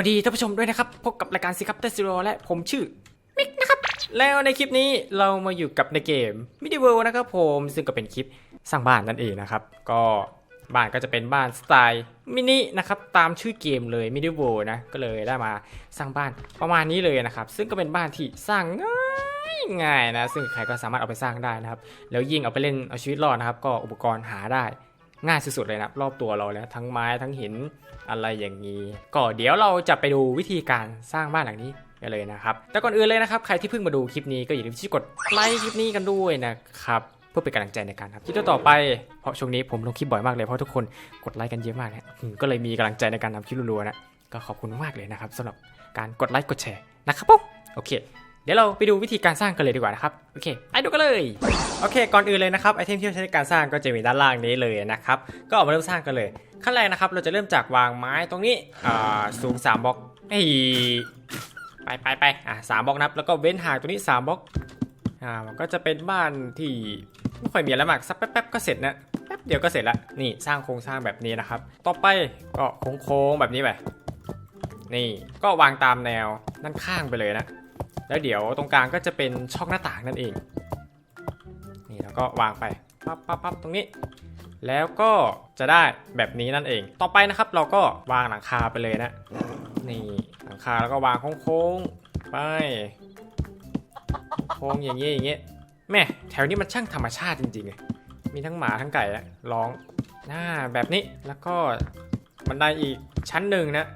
สวัสดีท่านผู้ชมด้วยนะครับ พบกับรายการซิคัปเตอร์ซีโรและผมชื่อมิกนะครับ แล้วในคลิปนี้เรามาอยู่กับในเกม m i d i w o r l d นะครับผมซึ่งก็เป็นคลิปสร้างบ้านนั่นเองนะครับ ก็บ้านก็จะเป็นบ้านสไตล์มินินะครับตามชื่อเกมเลย m i d i w o r l d นะก็เลยได้มาสร้างบ้านประมาณนี้เลยนะครับ ซึ่งก็เป็นบ้านที่สร้างง่ายง่ายนะ ซึ่งใครก็สามารถเอาไปสร้างได้นะครับ แล้วยิ่งเอาไปเล่นเอาชีวิตรอดนะครับ ก็อุปกรณ์หาได้ ง่ายสุดๆเลยนะรอบตัวเราแล้ว ทั้งไม้ทั้งหินอะไรอย่างนี้ก็เดี๋ยวเราจะไปดูวิธีการสร้างบ้านหลังนี้กันเลยนะครับ แต่ก่อนอื่นเลยนะครับใครที่เพิ่งมาดูคลิปนี้ก็อย่าลืมที่จะกดไลค์คลิปนี้กันด้วยนะครับเพื่อเป็นกำลังใจในการทำคลิปต่อไป เพราะช่วงนี้ผมลงคลิปบ่อยมากเลยเพราะทุกคนกดไลค์กันเยอะมากนะก็เลยมีกำลังใจในการทำคลิปรัวๆนะก็ขอบคุณมากเลยนะครับสำหรับการกดไลค์กดแชร์นะครับผมโอเค เดี๋ยวเราไปดูวิธีการสร้างกันเลยดีกว่านะครับ โอเค ไปดูกันเลย โอเค ก่อนอื่นเลยนะครับ ไอเทมที่เราใช้ในการสร้างก็จะมีด้านล่างนี้เลยนะครับ ก็เอามาเริ่มสร้างกันเลย ขั้นแรกนะครับ เราจะเริ่มจากวางไม้ตรงนี้ อ่า สูง3บล็อกไปไปไปอ่าสามบล็อกนับ แล้วก็เว้นห่างตรงนี้3บล็อก อ่า มันก็จะเป็นบ้านที่ไม่ค่อยมีอะไรมาก สักแป๊บๆก็เสร็จนะแป๊บเดียวก็เสร็จละ นี่สร้างโครงสร้างแบบนี้นะครับ ต่อไปก็โค้งๆแบบนี้ไป นี่ ก็วางตามแนวด้านข้างไปเลยนะ แล้วเดี๋ยวตรงกลางก็จะเป็นช่องหน้าต่างนั่นเอง นี่แล้วก็วางไปปั๊บปั๊บปั๊บตรงนี้ แล้วก็จะได้แบบนี้นั่นเอง ต่อไปนะครับเราก็วางหลังคาไปเลยนะ นี่หลังคาแล้วก็วางโค้งๆไป โค้งอย่างเงี้ยอย่างเงี้ยแม่แถวนี้มันช่างธรรมชาติจริงๆเลยมีทั้งหมาทั้งไก่อะร้องหน้าแบบนี้แล้วก็บันไดอีกชั้นหนึ่งนะ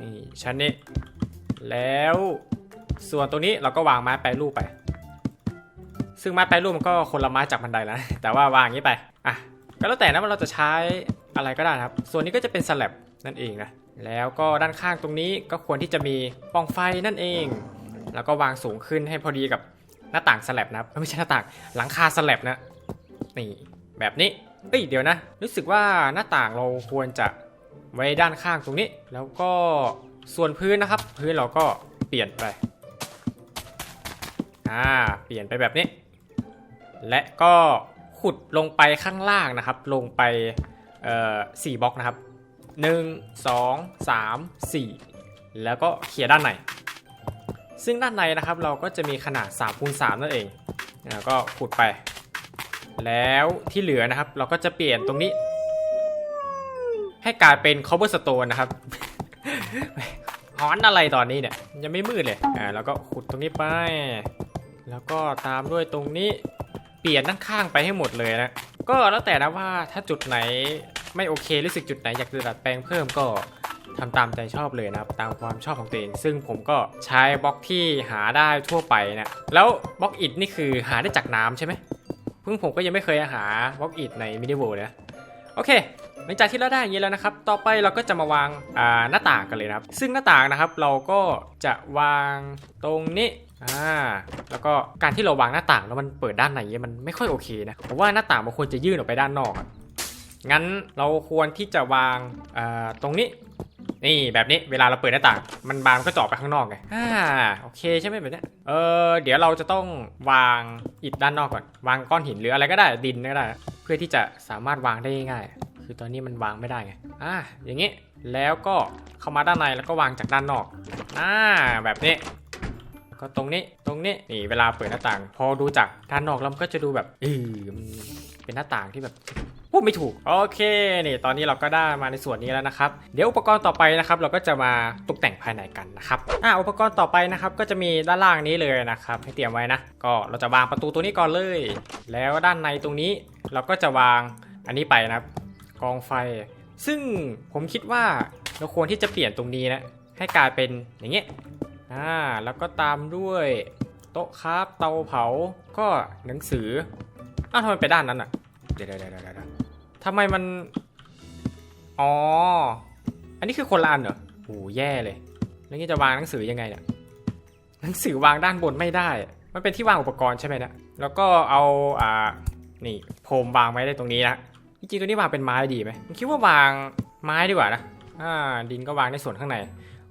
นี่ชั้นนี้แล้ว ส่วนตรงนี้เราก็วางไม้แปรรูปไป ซึ่งไม้แปรรูปมันก็คนละไม้จากบันไดแล้วนะแต่ว่าวางอย่างนี้ไปอะก็แล้วแต่นะว่าเราจะใช้อะไรก็ได้นะครับ ส่วนนี้ก็จะเป็นสลับนั่นเองนะแล้วก็ด้านข้างตรงนี้ก็ควรที่จะมีปองไฟนั่นเอง แล้วก็วางสูงขึ้นให้พอดีกับหน้าต่างสลับนะไม่ใช่หน้าต่างหลังคาสลับนะนี่แบบนี้เอ้ยเดี๋ยวนะ รู้สึกว่าหน้าต่างเราควรจะไว้ด้านข้างตรงนี้ แล้วก็ส่วนพื้นนะครับ พื้นเราก็เปลี่ยนไป อ่า เปลี่ยนไปแบบนี้ และก็ขุดลงไปข้างล่างนะครับ ลงไปเอ่อสี่บล็อกนะครับหนึ่งสองสามสี่แล้วก็เคลียด้านในซึ่งด้านในนะครับเราก็จะมีขนาด3คูณ3นั่นเองแล้วก็ขุดไป แล้วที่เหลือนะครับ เราก็จะเปลี่ยนตรงนี้ ให้กลายเป็น cobblestone นะครับฮอนอะไรตอนนี้เนี่ยยังไม่มืดเลยอ่าแล้วก็ขุดตรงนี้ไป แล้วก็ตามด้วยตรงนี้เปลี่ยนด้านข้างไปให้หมดเลยนะ ก็แล้วแต่นะว่าถ้าจุดไหนไม่โอเครู้สึกจุดไหนอยากจะดัดแปลงเพิ่มก็ทำตามใจชอบเลยนะครับตามความชอบของตัวเอง ซึ่งผมก็ใช้บล็อกที่หาได้ทั่วไปนะแล้วบล็อกอิดนี่คือหาได้จากน้ำใช่ไหมเพิ่งผมก็ยังไม่เคยหาบล็อกอิดในมินิเวิลด์เลยนะโอเค หลังจากที่เราได้อย่างนี้แล้วนะครับ ต่อไปเราก็จะมาวางอ่าหน้าต่างกันเลยนะครับ ซึ่งหน้าต่างนะครับเราก็จะวางตรงนี้อ่าแล้วก็การที่เราวางหน้าต่างแล้วมันเปิดด้านในมันไม่ค่อยโอเคนะผมว่าหน้าต่างมันควรจะยื่นออกไปด้านนอกงั้นเราควรที่จะวางอ่าตรงนี้ นี่แบบนี้เวลาเราเปิดหน้าต่าง มันบานก็จออกไปข้างนอกไงอ่าโอเคใช่ไหมแบบนี้เออเดี๋ยวเราจะต้องวางอิฐด้านนอกก่อน วางก้อนหินหรืออะไรก็ได้ดินก็ได้ เพื่อที่จะสามารถวางได้ง่าย คือตอนนี้มันวางไม่ได้ไงอ่าอย่างนี้แล้วก็เข้ามาด้านในแล้วก็วางจากด้านนอกอ่าแบบนี้ก็ตรงนี้ตรงนี้นี่เวลาเปิดหน้าต่าง พอดูจากด้านนอกแล้วมันก็จะดูแบบเออมันเป็นหน้าต่างที่แบบพูดไม่ถูกโอเคนี่ตอนนี้เราก็ได้มาในส่วนนี้แล้วนะครับ เดี๋ยวอุปกรณ์ต่อไปนะครับเราก็จะมาตกแต่งภายในกันนะครับอ่าอุปกรณ์ต่อไปนะครับก็จะมีด้านล่างนี้เลยนะครับให้เตรียมไว้นะ ก็เราจะวางประตูตัวนี้ก่อนเลย แล้วด้านในตรงนี้เราก็จะวางอันนี้ไปนะครับ กองไฟ ซึ่งผมคิดว่าเราควรที่จะเปลี่ยนตรงนี้นะ ให้กลายเป็นอย่างเงี้ยอ่าแล้วก็ตามด้วยโต๊ะคราฟเตาเผาก็หนังสืออ้าวทำไมไปด้านนั้นอะเดี๋ยวเดี๋ยวเดี๋ยวเดี๋ยวทำไมมัน อ๋อ อันนี้คือคนละอันเหรอโอ้แย่เลย แล้วนี่จะวางหนังสือยังไงเนี่ยหนังสือวางด้านบนไม่ได้ มันเป็นที่วางอุปกรณ์ใช่ไหมเนะแล้วก็เอาอ่านี่โพรมวางไว้ได้ตรงนี้นะ จริงๆตัวนี้วางเป็นไม้ดีไหมผมคิดว่าวางไม้ดีกว่านะอ่าดินก็วางในส่วนข้างใน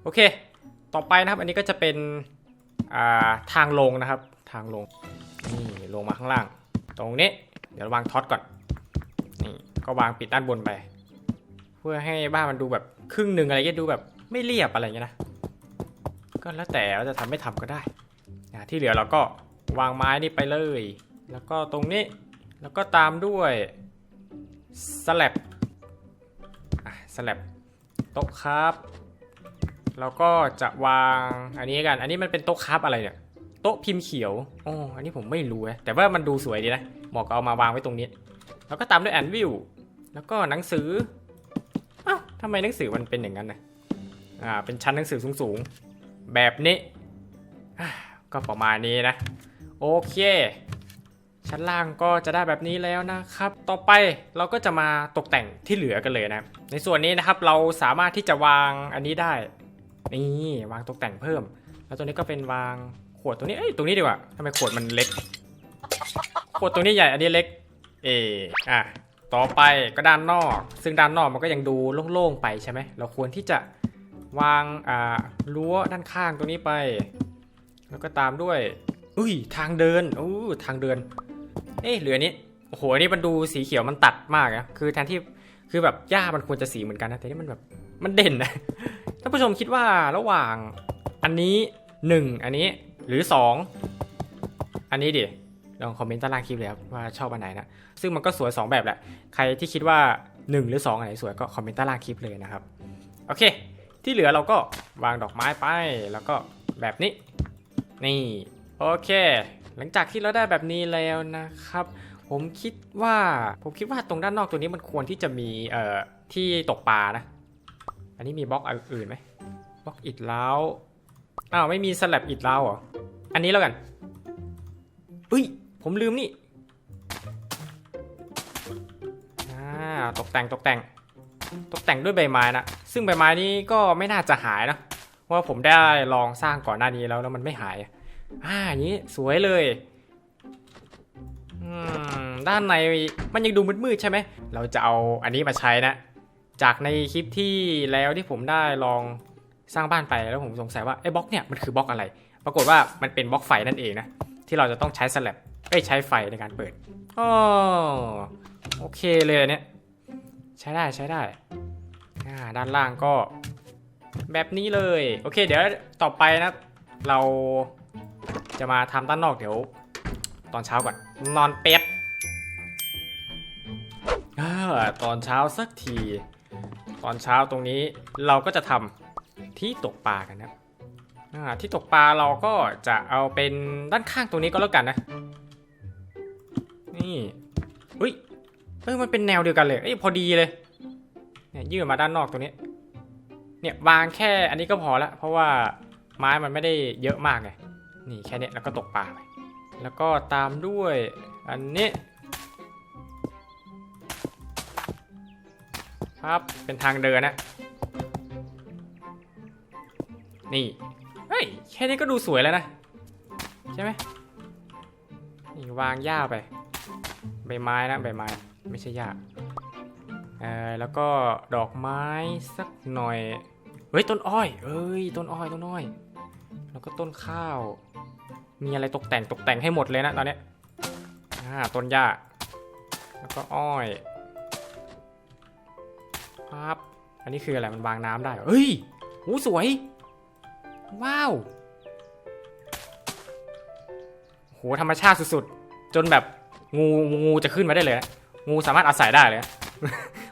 โอเค ต่อไปนะครับ อันนี้ก็จะเป็นอ่าทางลงนะครับ ทางลง นี่ลงมาข้างล่าง ตรงนี้ เดี๋ยววางท็อตก่อน นี่ก็วางปิดด้านบนไป เพื่อให้บ้านมันดูแบบครึ่งหนึ่งอะไรเงี้ยดูแบบไม่เรียบอะไรเงี้ยนะ ก็แล้วแต่เราจะทำไม่ทำก็ได้นะที่เหลือเราก็วางไม้นี่ไปเลย แล้วก็ตรงนี้ แล้วก็ตามด้วย สลับสลับโต๊ะครับ แล้วก็จะวางอันนี้กัน อันนี้มันเป็นโต๊ะครับอะไรเนี่ย โต๊ะพิมพ์เขียวอ๋ออันนี้ผมไม่รู้นะแต่ว่ามันดูสวยดีนะหมาะกับเอามาวางไว้ตรงนี้ แล้วก็ตามด้วยแอนวิวแล้วก็หนังสืออ้าวทำไมหนังสือมันเป็นอย่างนั้นนะอ่าเป็นชั้นหนังสือสูงๆ แบบนี้ก็ประมาณนี้นะ โอเค ชั้นล่างก็จะได้แบบนี้แล้วนะครับ ต่อไปเราก็จะมาตกแต่งที่เหลือกันเลยนะ ในส่วนนี้นะครับเราสามารถที่จะวางอันนี้ได้ นี่วางตกแต่งเพิ่ม แล้วตัวนี้ก็เป็นวางขวดตัวนี้ เอ้ย ตรงนี้ดีกว่าทำไมขวดมันเล็ก ขวดตรงนี้ใหญ่ อันนี้เล็ก เอออะ ต่อไปก็ด้านนอก ซึ่งด้านนอกมันก็ยังดูโล่งๆไปใช่ไหม เราควรที่จะวาง อ่า รั้วด้านข้างตรงนี้ไป แล้วก็ตามด้วย อุ้ย ทางเดินอู้ทางเดิน เอ๊ะเหลือนี้โอ้โหอันนี้มันดูสีเขียวมันตัดมากนะคือแทนที่คือแบบหญ้ามันควรจะสีเหมือนกันนะแต่นี่มันแบบมันเด่นนะท่านผู้ชมคิดว่าระหว่างอันนี้หนึ่งอันนี้หรือสองอันนี้ดิลองคอมเมนต์ใต้ล่างคลิปเลยครับว่าชอบอันไหนนะซึ่งมันก็สวย 2 แบบแหละใครที่คิดว่า 1 หรือ 2 อันไหนสวยก็คอมเมนต์ใต้ล่างคลิปเลยนะครับโอเค ที่เหลือเราก็วางดอกไม้ไปแล้วก็แบบนี้นี่โอเค หลังจากที่เราได้แบบนี้แล้วนะครับ ผมคิดว่าผมคิดว่าตรงด้านนอกตัวนี้มันควรที่จะมีเอ่อที่ตกปลานะ อันนี้มีบล็อกอื่นไหมบล็อกอิฐเล้าวอ้าวไม่มีสลับอิฐเล้าวเหรออันนี้แล้วกันเฮ้ยผมลืมนี่อ่าตกแต่งตกแต่ง ตกแต่งด้วยใบไม้นะซึ่งใบไม้นี้ก็ไม่น่าจะหายนะเพราะว่าผมได้ลองสร้างก่อนหน้านี้แล้วแล้วมันไม่หาย อ่าอย่างนี้สวยเลยอืมด้านในมันยังดูมืดๆใช่ไหม เราจะเอาอันนี้มาใช้นะ จากในคลิปที่แล้วที่ผมได้ลองสร้างบ้านไปแล้วผมสงสัยว่าไอ้บล็อกเนี่ยมันคือบล็อกอะไร ปรากฏว่ามันเป็นบล็อกไฟนั่นเองนะ ที่เราจะต้องใช้สลับเอ้ใช้ไฟในการเปิดอ๋อโอเคเลยเนี่ย ใช้ได้ใช้ได้อ่าด้านล่างก็แบบนี้เลย โอเค เดี๋ยวต่อไปนะ เรา จะมาทำด้านนอกเดี๋ยว ตอนเช้าก่อน นอนเป๊บตอนเช้าสักที ตอนเช้าตรงนี้เราก็จะทำที่ตกปลากันนะที่ตกปลาเราก็จะเอาเป็นด้านข้างตรงนี้ก็แล้วกันนะ นี่อุ้ยเออมันเป็นแนวเดียวกันเลยเอ้ยพอดีเลยเนี่ยยื่นมาด้านนอกตรงนี้ เนี่ยวางแค่อันนี้ก็พอละเพราะว่าไม้มันไม่ได้เยอะมากไง นี่แค่เนี้ยแล้วก็ตกปลาไป แล้วก็ตามด้วยอันนี้ครับเป็นทางเดินนะ นี่ เฮ้ย แค่นี้ก็ดูสวยแล้วนะ ใช่ไหมนี่วางหญ้าไป ใบไม้นะใบไม้ ไม่ใช่หญ้าเออแล้วก็ดอกไม้สักหน่อย เฮ้ย ต้นอ้อย เอ้ย ต้นอ้อย ต้นอ้อย แล้วก็ต้นข้าว มีอะไรตกแต่งตกแต่งให้หมดเลยนะตอนนี้อ่าต้นหญ้า แล้วก็อ้อยครับ อันนี้คืออะไรมันวางน้ำได้เหรอเฮ้ยโอ้สวย ว้าวโหธรรมชาติสุดๆ จนแบบงูงูจะขึ้นมาได้เลยนะงูสามารถอาศัยได้เลยนะ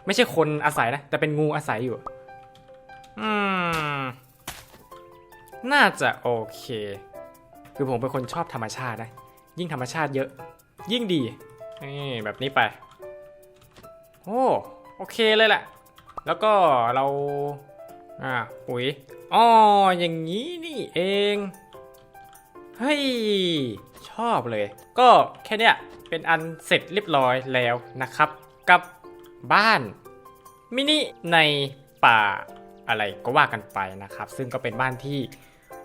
ไม่ใช่คนอาศัยนะ แต่เป็นงูอาศัยอยู่ อืม น่าจะโอเค คือผมเป็นคนชอบธรรมชาตินะ ยิ่งธรรมชาติเยอะ ยิ่งดี นี่แบบนี้ไป โอ้โอเคเลยแหละ แล้วก็เรา อ่า ปุ๋ยอ๋ออย่างนี้นี่เอง เฮ้ย ชอบเลย ก็แค่เนี้ยเป็นอันเสร็จเรียบร้อยแล้วนะครับ กับบ้าน มินิในป่าอะไรก็ว่ากันไปนะครับ ซึ่งก็เป็นบ้านที่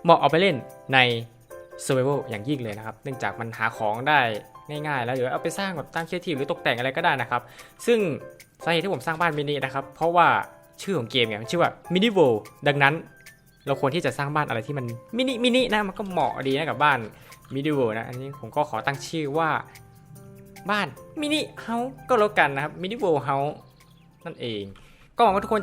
เหมาะเอาไปเล่นใน survival อย่างยิ่งเลยนะครับ เนื่องจากมันหาของได้ง่ายๆ แล้วเดี๋ยวเอาไปสร้างแบบตั้งเคียทีหรือตกแต่งอะไรก็ได้นะครับ ซึ่งสาเหตุที่ผมสร้างบ้านมินินะครับ เพราะว่าชื่อของเกมเนี่ยมันชื่อว่า Mini World ดังนั้น เราควรที่จะสร้างบ้านอะไรที่มันมินิมินินะมันก็เหมาะดีนะกับบ้านมินิโวนะอันนี้ผมก็ขอตั้งชื่อว่าบ้านมินิเฮาส์ก็แล้วกันนะครับมินิเวิลด์เฮาส์นั่นเอง ก็หวังว่าทุกคน